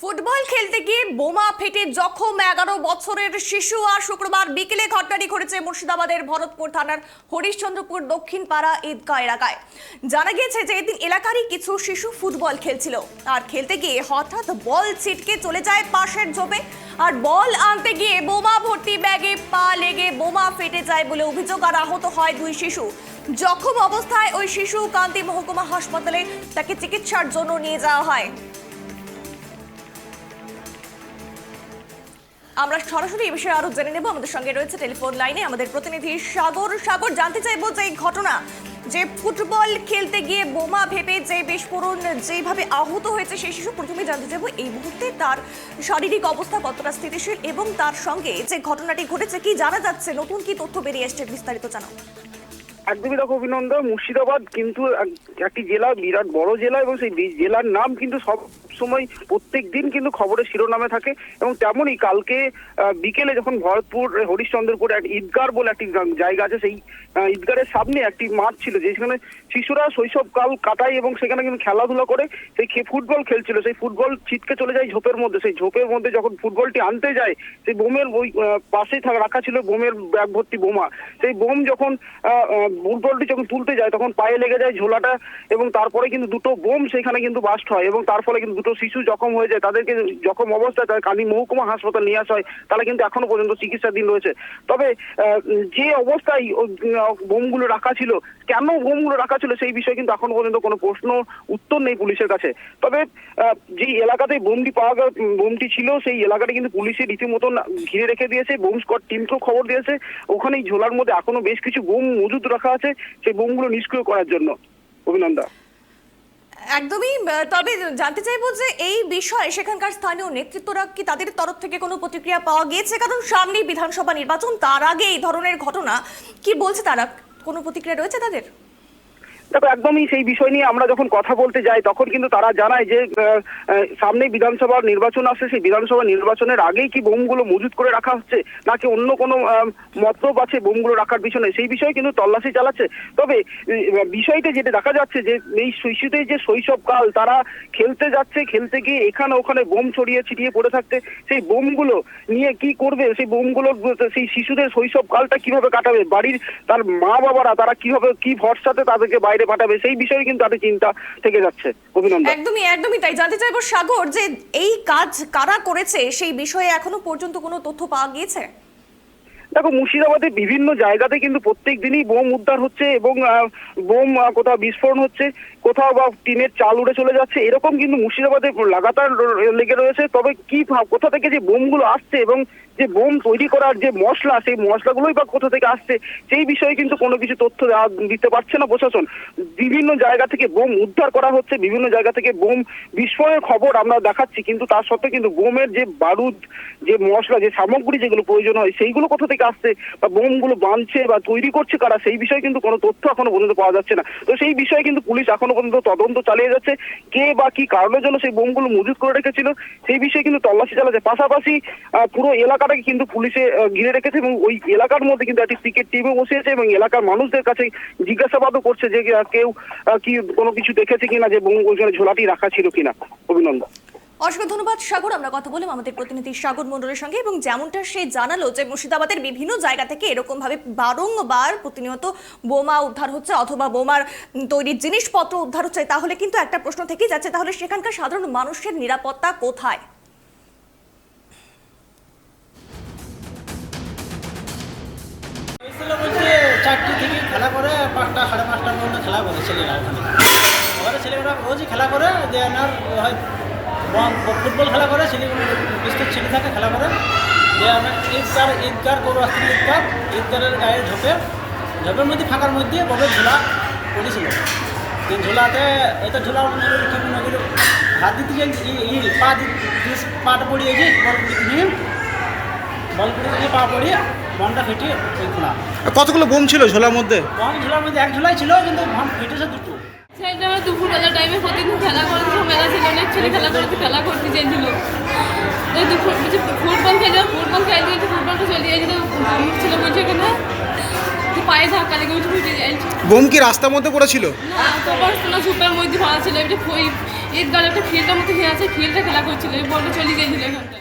Football খেলতে গিয়ে বোমা ফেটে জখম এগারো বছরের শিশু আর শুক্রবার বিকেলে ঘটনাটি ঘটেছে মুর্শিদাবাদের ভরতপুর থানার হরিশ্চন্দ্রপুর দক্ষিণ পাড়া ঈদগাহ এলাকায়। জানা গিয়েছে যে এদিন এলাকারই কিছু শিশু ফুটবল খেলছিল। আর খেলতে গিয়ে হঠাৎ বল ছিটকে চলে যায় পাশের ঝোপে। আর বল আনতে গিয়ে বোমা ভর্তি ব্যাগে পা লেগে বোমা ফেটে যায় বলে অভিযোগ আর আহত হয় দুই শিশু। জখম অবস্থায় ওই শিশু কান্তি মহকুমা হাসপাতালে তাকে চিকিৎসার জন্য নিয়ে যাওয়া হয়। আমরা সরাসরি এই বিষয়ে আরও জেনে নেব। আমাদের সঙ্গে রয়েছে টেলিফোন লাইনে আমাদের প্রতিনিধি সাগর। সাগর, জানতে চাইব যে ঘটনা, যে ফুটবল খেলতে গিয়ে বোমা ভেবে যে বিস্ফোরণ যেভাবে আহত হয়েছে সেই শিশু, প্রথমে জানতে চাইব এই মুহূর্তে তার শারীরিক অবস্থা কতটা স্থিতিশীল এবং তার সঙ্গে যে ঘটনাটি ঘটেছে, কি জানা যাচ্ছে? নতুন কি তথ্য বেরিয়ে এসছে বিস্তারিত জানাও। একদমই দেখো অভিনন্দন, মুর্শিদাবাদ কিন্তু এক- একটি জেলা, বিরাট বড় জেলা এবং সেই জেলার নাম কিন্তু সব সময় প্রত্যেক দিন কিন্তু খবরের শিরোনামে থাকে এবং তেমনই কালকে বিকেলে যখন ভরতপুর, হরিশ্চন্দ্রপুর এক ঈদগার বলে একটি জায়গা আছে, সেই ঈদগারের সামনে একটি মাঠ ছিল যেখানে শিশুরা শৈশবকাল কাটায় এবং সেখানে কিন্তু খেলাধুলা করে সেই ফুটবল খেলছিল। সেই ফুটবল ছিটকে চলে যায় ঝোপের মধ্যে। সেই ঝোপের মধ্যে যখন ফুটবলটি আনতে যায়, সেই বোমের ওই পাশেই রাখা ছিল বোমের ব্যাগ ভর্তি বোমা। সেই বোম যখন ফুটবলটি যখন তুলতে যায়, তখন পায়ে লেগে যায় ঝোলাটা এবং তারপরে কিন্তু দুটো বোম সেখানে কিন্তু বাস্ট হয় এবং তার ফলে কিন্তু দুটো শিশু জখম হয়ে যায়। তাদেরকে জখম অবস্থায় তাদের কান্দি মহকুমা হাসপাতাল নিয়ে আসা হয় তারা কিন্তু এখনও পর্যন্ত চিকিৎসাধীন রয়েছে। তবে যে অবস্থায় বোমগুলো রাখা ছিল, কেন বোমগুলো রাখা ছিল সেই বিষয়ে কিন্তু এখনও পর্যন্ত কোনো প্রশ্ন, উত্তর নেই পুলিশের কাছে। তবে যে এলাকাতে বোমটি পাওয়া বোমটি ছিল, সেই এলাকাটা কিন্তু পুলিশে রীতিমতন ঘিরে রেখে দিয়েছে, বোম স্কোয়াড টিমকেও খবর দিয়েছে। ওখানেই ঝোলার মধ্যে এখনও বেশ কিছু বোম মজুদ রাখা আছে সেই বোমগুলো নিষ্ক্রিয় করার জন্য। অভিনন্দন একদমই তবে জানতে চাইব যে এই বিষয়ে সেখানকার স্থানীয় নেতৃত্বরা কি তাদের তরফ থেকে কোনো প্রতিক্রিয়া পাওয়া গিয়েছে? কারণ সামনেই বিধানসভা নির্বাচন, তার আগে এই ধরনের ঘটনা, কি বলছে তারা? কোনো প্রতিক্রিয়া রয়েছে তাদের? দেখো একদমই সেই বিষয় নিয়ে আমরা যখন কথা বলতে যাই, তখন কিন্তু তারা জানায় যে সামনে বিধানসভার নির্বাচন আসছে। সেই বিধানসভা নির্বাচনের আগেই কি বোমগুলো মজুত করে রাখা হচ্ছে, নাকি অন্য কোনো মতলব আছে বোমগুলো রাখার পিছনে? সেই বিষয়ে কিন্তু তল্লাশি চালাচ্ছে। তবে বিষয়টা যেটা দেখা যাচ্ছে যে, এই শিশুদের যে শৈশবকাল, তারা খেলতে যাচ্ছে, খেলতে গিয়ে এখানে ওখানে বোম ছড়িয়ে ছিটিয়ে পড়ে থাকতে সেই বোমগুলো নিয়ে কি করবে? সেই বোমগুলো, সেই শিশুদের শৈশবকালটা কীভাবে কাটাবে? বাড়ির তার মা বাবারা তারা কীভাবে, কি ভরসাতে তাদেরকে বাইরে পাঠাবে, সেই বিষয়ে কিন্তু তাদের চিন্তা থেকে যাচ্ছে অভিনন্দন। একদমই একদমই তাই। জানতে চাইব সাগর যে এই কাজ কারা করেছে, সেই বিষয়ে এখনও পর্যন্ত কোনো তথ্য পাওয়া গিয়েছে? দেখো, মুর্শিদাবাদে বিভিন্ন জায়গাতে কিন্তু প্রত্যেক দিনই বোম উদ্ধার হচ্ছে এবং বোম কোথাও বিস্ফোরণ হচ্ছে, কোথাও বা টিনের চাল উড়ে চলে যাচ্ছে, এরকম কিন্তু মুর্শিদাবাদে লাগাতার লেগে রয়েছে। তবে কি কোথা থেকে যে বোমগুলো আসছে এবং যে বোম তৈরি করার যে মশলা, সেই মশলাগুলোই বা কোথা থেকে আসছে, সেই বিষয়ে কিন্তু কোনো কিছু তথ্য দিতে পারছে না প্রশাসন। বিভিন্ন জায়গা থেকে বোম উদ্ধার করা হচ্ছে, বিভিন্ন জায়গা থেকে বোম বিস্ফোরণের খবর আমরা দেখাচ্ছি, কিন্তু তার সত্ত্বেও কিন্তু বোমের যে বারুদ, যে মশলা, যে সামগ্রী যেগুলো প্রয়োজন হয়, সেইগুলো কোথা থেকে আসছে বা বোমগুলো বাঁধছে বা তৈরি করছে কারা, সেই বিষয়ে কিন্তু কোনো তথ্য এখনও পর্যন্ত পাওয়া যাচ্ছে না। তো সেই বিষয়ে কিন্তু পুলিশ এখনও পর্যন্ত তদন্ত চালিয়ে যাচ্ছে। কে বা কি কারণের জন্য সেই বোমগুলো মজুত করে রেখেছিল, সেই বিষয়ে কিন্তু তল্লাশি চালাচ্ছে। পাশাপাশি পুরো এলাকাটাকে কিন্তু পুলিশে ঘিরে রেখেছে এবং ওই এলাকার মধ্যে কিন্তু একটি ক্রিকেট টিমও বসিয়েছে এবং এলাকার মানুষদের কাছে জিজ্ঞাসাবাদও করছে যে কেউ কি কোনো কিছু দেখেছে কিনা যে বোম ওইখানে ঝোলাটি রাখা ছিল কিনা। অভিনন্দন। অসংখ্য ধন্যবাদ, সাগর। আমরা কথা বললাম আমাদের প্রতিনিধি সাগর মন্ডলের সঙ্গে এবং যেমনটা সে জানালো যে মুর্শিদাবাদের বিভিন্ন জায়গা থেকে এরকম ভাবে বারংবার প্রতিনিয়ত বোমা উদ্ধার হচ্ছে অথবা বোমার তৈরির জিনিসপত্র উদ্ধার হচ্ছে, তাহলে কিন্তু একটা প্রশ্ন থেকেই যাচ্ছে। তাহলে সেখানকার সাধারণ মানুষের নিরাপত্তা কোথায়? খেলা করে পাঁচটা, সাড়ে পাঁচটা পর্যন্ত খেলা করে ছেলেরা। ছেলেরা রোজই খেলা করে দিয়ে হয় ফুটবল খেলা করে ছেলেগুলো ছেলে থাকে খেলা করে। দিয়ে আপনার ঈদগার ঈদগার গরু আসছিল ঈদগার। ঈদগারের গায়ে ঝোপে ঝোপের মধ্যে ফাঁকার মধ্যে বড় ঝোলা পড়েছিল। এই ঝোলাতে এটা ঝোলা নদীর হাত দিতে যে ই- ই পা পাটা পড়িয়েছে বল পড়িয়ে নিয়ে বল পড়িয়ে পা পড়িয়ে বনটা ফেটে ওই খোলা। কতগুলো বোম ছিল ঝোলার মধ্যে? বম ঝোলার মধ্যে এক ঝোলাই ছিল কিন্তু বম ফেটেছে দুটো। সেটা আমরা দুপুরবেলা টাইমে প্রতিদিন খেলা মেলা ছিল খেলা করতে খেলা করতে বলছি ফুটবল খেলে ফুটবল খেলতে গেছে ফুটবলটা চলে গিয়েছিল ছিল বলছে এখানে যে পায়ে ধাক্কা লেগে উঠে উঠে যাইছে বোম কি রাস্তার মধ্যে পড়েছিল? না তোমার না সুপের মধ্যে ছিল এটা ওই ঈদগার একটা ফিল্ডের মধ্যে খেয়ে আছে ফিল্ডে খেলা করছিল এই বলটা চলে গিয়েছিল এখানটা